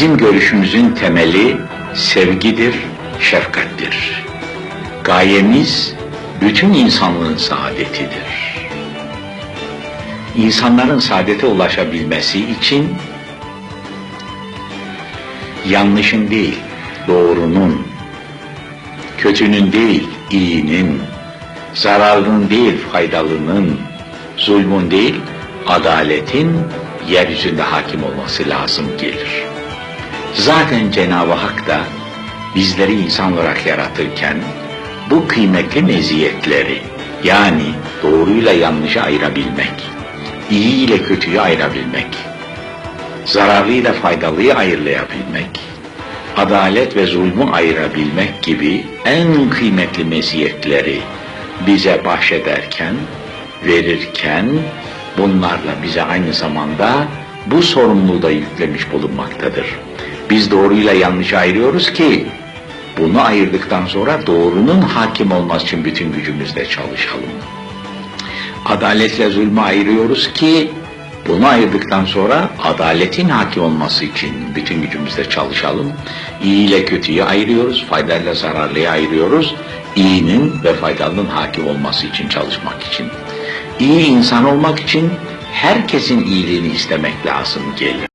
Bizim görüşümüzün temeli sevgidir, şefkattir. Gayemiz bütün insanlığın saadetidir. İnsanların saadete ulaşabilmesi için yanlışın değil, doğrunun, kötünün değil, iyinin, zararının değil, faydalının, zulmün değil, adaletin yeryüzünde hakim olması lazım gelir. Zaten Cenab-ı Hak da bizleri insan olarak yaratırken bu kıymetli meziyetleri yani doğruyla yanlışı ayırabilmek, iyi ile kötüyü ayırabilmek, zararlıyla faydalıyı ayırlayabilmek, adalet ve zulmü ayırabilmek gibi en kıymetli meziyetleri bize bahşederken, verirken bunlarla bize aynı zamanda bu sorumluluğu da yüklemiş bulunmaktadır. Biz doğruyla yanlışı ayırıyoruz ki bunu ayırdıktan sonra doğrunun hakim olması için bütün gücümüzle çalışalım. Adaletle zulmü ayırıyoruz ki bunu ayırdıktan sonra adaletin hakim olması için bütün gücümüzle çalışalım. İyi ile kötüyü ayırıyoruz, faydayla zararlıyı ayırıyoruz. İyinin ve faydalının hakim olması için çalışmak için. İyi insan olmak için herkesin iyiliğini istemek lazım gelir.